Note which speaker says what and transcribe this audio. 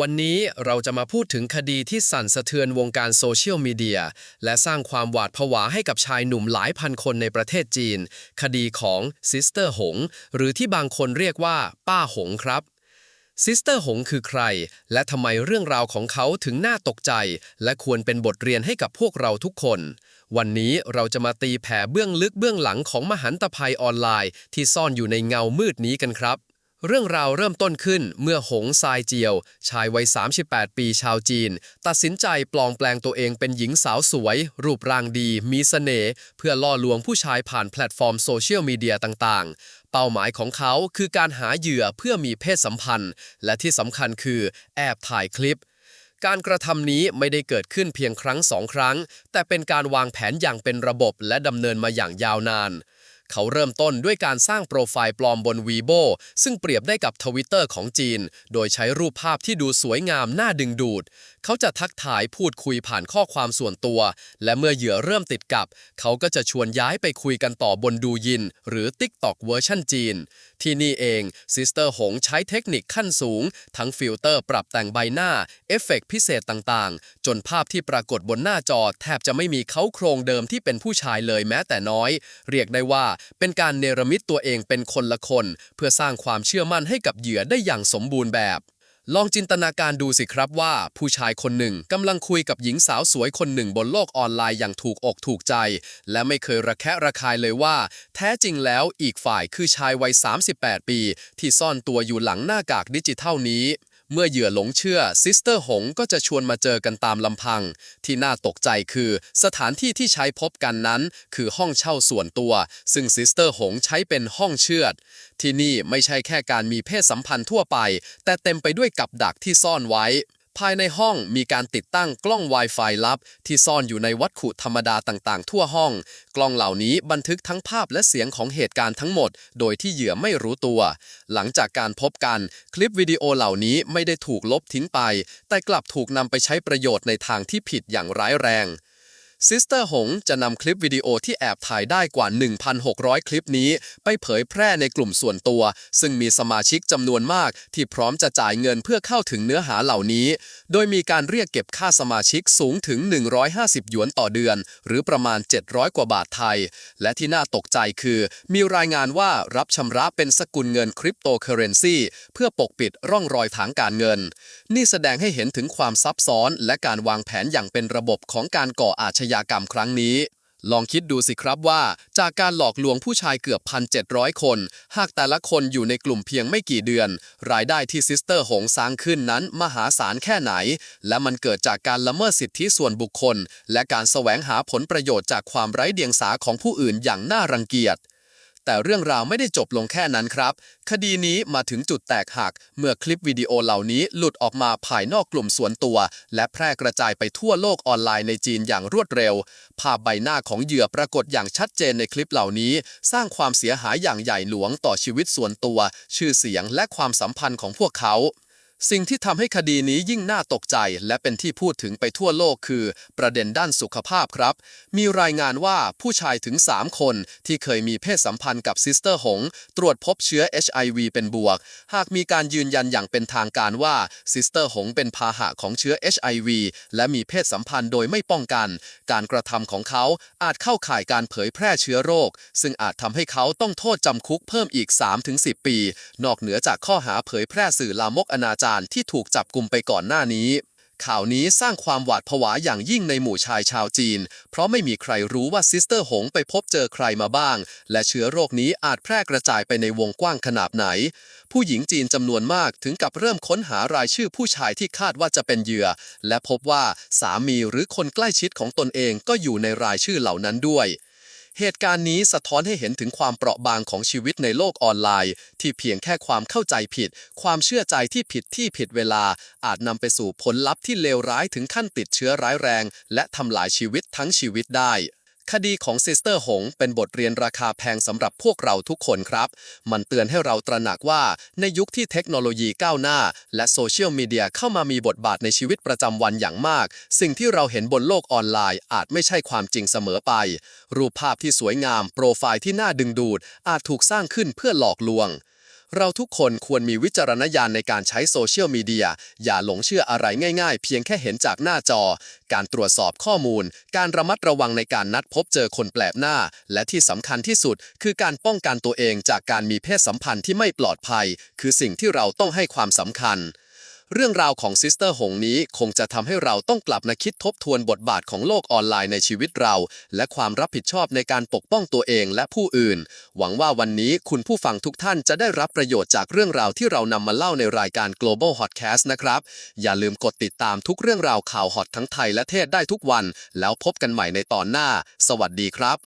Speaker 1: วันนี้เราจะมาพูดถึงคดีที่สั่นสะเทือนวงการโซเชียลมีเดีย และสร้างความหวาดผวาให้กับชายหนุ่มหลายพันคนในประเทศจีน คดีของซิสเตอร์หง หรือที่บางคนเรียกว่า ป้าหงครับซิสเตอร์หงคือใคร และทำไมเรื่องราวของเขาถึงน่าตกใจ และควรเป็นบทเรียนให้กับพวกเราทุกคน วันนี้เราจะมาตีแผ่เบื้องลึกเบื้องหลังของมหันตภัยออนไลน์ ที่ซ่อนอยู่ในเงามืดนี้กันครับ เรื่องราวเริ่มต้นขึ้นเมื่อหงซายเจียว ชายวัย 38 ปีชาวจีน ตัดสินใจปลอมแปลงตัวเองเป็นหญิงสาวสวย รูปร่างดี มีเสน่ห์เพื่อล่อลวงผู้ชายผ่านแพลตฟอร์มโซเชียลมีเดียต่างๆ เป้าหมายของเขาคือการหาเหยื่อเพื่อมีเพศสัมพันธ์ และที่สำคัญคือแอบถ่ายคลิปการกระทำนี้ไม่ได้เกิดขึ้นเพียงครั้งสองครั้ง แต่เป็นการวางแผนอย่างเป็นระบบและดำเนินมาอย่างยาวนาน เขาเริ่มต้นด้วยการสร้างโปรไฟล์ปลอมบน Weibo ซึ่งเปรียบได้กับทวิตเตอร์ของจีน โดยใช้รูปภาพที่ดูสวยงามน่าดึงดูด เขาจะทักทายพูดคุยผ่านข้อความส่วนตัว และเมื่อเหยื่อเริ่มติดกับ เขาก็จะชวนย้ายไปคุยกันต่อบนดูยิน หรือ TikTok เวอร์ชันจีน ที่นี่เองซิสเตอร์หงใช้เทคนิคขั้นสูง ทั้งฟิลเตอร์ปรับแต่งใบหน้า เอฟเฟกต์พิเศษต่างๆ จนภาพที่ปรากฏบนหน้าจอ แทบจะไม่มีเขาโครงเดิมที่เป็นผู้ชายเลยแม้แต่น้อย เรียกได้ว่าเป็นการเนรมิตตัวเองเป็นคนละคน เพื่อสร้างความเชื่อมั่นให้กับเหยื่อได้อย่างสมบูรณ์แบบ ลองจินตนาการดูสิครับว่า ผู้ชายคนหนึ่งกำลังคุยกับหญิงสาวสวยคนหนึ่งบนโลกออนไลน์อย่างถูกอกถูกใจ และไม่เคยระแคะระคายเลยว่า แท้จริงแล้วอีกฝ่ายคือชายวัย 38 ปี ที่ซ่อนตัวอยู่หลังหน้ากากดิจิทัลนี้ เมื่อเหยื่อหลงเชื่อซิสเตอร์หงก็จะชวนมาเจอกันตามลำพัง ที่น่าตกใจคือ สถานที่ที่ใช้พบกันนั้น คือห้องเช่าส่วนตัว ซึ่งซิสเตอร์หงใช้เป็นห้องเชือด ที่นี่ไม่ใช่แค่การมีเพศสัมพันธ์ทั่วไป แต่เต็มไปด้วยกับดักที่ซ่อนไว้ ภายในห้องมีการติดตั้งกล้อง Wi-Fi ลับ ที่ซ่อนอยู่ในวัตถุธรรมดาต่างๆ ทั่วห้อง กล้องเหล่านี้บันทึกทั้งภาพและเสียงของเหตุการณ์ทั้งหมด โดยที่เหยื่อไม่รู้ตัว หลังจากการพบกัน คลิปวิดีโอเหล่านี้ไม่ได้ถูกลบทิ้งไป แต่กลับถูกนำไปใช้ประโยชน์ในทางที่ผิดอย่างร้ายแรง ซิสเตอร์หงจะนำคลิปวิดีโอที่แอบถ่ายได้กว่า 1,600 คลิปนี้ ไปเผยแพร่ในกลุ่มส่วนตัว ซึ่งมีสมาชิกจำนวนมาก ที่พร้อมจะจ่ายเงินเพื่อเข้าถึงเนื้อหาเหล่านี้ โดยมีการเรียกเก็บค่าสมาชิกสูงถึง 150 หยวนต่อเดือน หรือประมาณ 700 กว่าบาทไทย และที่น่าตกใจคือ มีรายงานว่ารับชำระเป็นสกุลเงินคริปโตเคอเรนซีเพื่อปกปิดร่องรอยทางการเงิน นี่แสดงให้เห็นถึงความซับซ้อน และการวางแผนอย่างเป็นระบบของการก่ออาชญากรรมครั้งนี้ ลองคิดดูสิครับว่า จากการหลอกลวงผู้ชายเกือบ 1,700 คน หากแต่ละคนอยู่ในกลุ่มเพียงไม่กี่เดือน รายได้ที่ซิสเตอร์หงสร้างขึ้นนั้นมหาศาลแค่ไหน และมันเกิดจากการละเมิดสิทธิส่วนบุคคล และการแสวงหาผลประโยชน์จากความไร้เดียงสาของผู้อื่นอย่างน่ารังเกียจ แต่เรื่องราวไม่ได้จบลงแค่นั้นครับ คดีนี้มาถึงจุดแตกหัก เมื่อคลิปวิดีโอเหล่านี้หลุดออกมาภายนอกกลุ่มส่วนตัว และแพร่กระจายไปทั่วโลกออนไลน์ในจีนอย่างรวดเร็ว ภาพใบหน้าของเหยื่อปรากฏอย่างชัดเจนในคลิปเหล่านี้ สร้างความเสียหายอย่างใหญ่หลวงต่อชีวิตส่วนตัว ชื่อเสียงและความสัมพันธ์ของพวกเขา สิ่งที่ทำให้คดีนี้ยิ่งน่าตกใจ และเป็นที่พูดถึงไปทั่วโลกคือ ประเด็นด้านสุขภาพครับ มีรายงานว่าผู้ชายถึง 3 คนที่เคยมีเพศสัมพันธ์กับซิสเตอร์หง ตรวจพบเชื้อ HIV เป็นบวก หากมีการยืนยันอย่างเป็นทางการว่าซิสเตอร์หงเป็นพาหะของเชื้อ HIV และมีเพศสัมพันธ์โดยไม่ป้องกัน การกระทำของเขาอาจเข้าข่ายการเผยแพร่เชื้อโรค ซึ่งอาจทำให้เขาต้องโทษจำคุกเพิ่มอีก 3-10 ปี นอกเหนือจากข้อหาเผยแพร่สื่อลามกอนาจารารที่ถูกจับกลุ่มไปก่อนหน้านี้ ข่าวนี้สร้างความหวาดผวาอย่างยิ่งในหมู่ชายชาวจีน เพราะไม่มีใครรู้ว่าซิสเตอร์หงไปพบเจอใครมาบ้าง และเชื้อโรคนี้อาจแพร่กระจายไปในวงกว้างขนาดไหน ผู้หญิงจีนจำนวนมากถึงกับเริ่มค้นหารายชื่อผู้ชายที่คาดว่าจะเป็นเหยื่อ และพบว่าสามีหรือคนใกล้ชิดของตนเองก็อยู่ในรายชื่อเหล่านั้นด้วย เหตุการณ์นี้สะท้อนให้เห็นถึงความเปราะบางของชีวิตในโลกออนไลน์ ที่เพียงแค่ความเข้าใจผิด ความเชื่อใจที่ผิดที่ผิดเวลา อาจนำไปสู่ผลลัพธ์ที่เลวร้ายถึงขั้นติดเชื้อร้ายแรง และทำลายชีวิตทั้งชีวิตได้ คดีของซิสเตอร์หงเป็นบทเรียนราคาแพงสำหรับพวกเราทุกคนครับ มันเตือนให้เราตระหนักว่าในยุคที่เทคโนโลยีก้าวหน้า และโซเชียลมีเดียเข้ามามีบทบาทในชีวิตประจำวันอย่างมาก สิ่งที่เราเห็นบนโลกออนไลน์ อาจไม่ใช่ความจริงเสมอไป รูปภาพที่สวยงาม โปรไฟล์ที่น่าดึงดูด อาจถูกสร้างขึ้นเพื่อหลอกลวง เราทุกคนควรมีวิจารณญาณในการใช้โซเชียลมีเดีย อย่าหลงเชื่ออะไรง่ายๆ เพียงแค่เห็นจากหน้าจอ การตรวจสอบข้อมูล การระมัดระวังในการนัดพบเจอคนแปลกหน้า และที่สำคัญที่สุด คือการป้องกันตัวเองจากการมีเพศสัมพันธ์ที่ไม่ปลอดภัย คือสิ่งที่เราต้องให้ความสำคัญ เรื่องราวของซิสเตอร์หงนี้คงจะทำให้เราต้องกลับมาคิดทบทวนบทบาทของโลกออนไลน์ในชีวิตเรา และความรับผิดชอบในการปกป้องตัวเองและผู้อื่น หวังว่าวันนี้คุณผู้ฟังทุกท่านจะได้รับประโยชน์จากเรื่องราวที่เรานำมาเล่าในรายการ Global Hotcast นะครับ อย่าลืมกดติดตามทุกเรื่องราวข่าวฮอตทั้งไทยและเทศได้ทุกวัน แล้วพบกันใหม่ในตอนหน้า สวัสดีครับ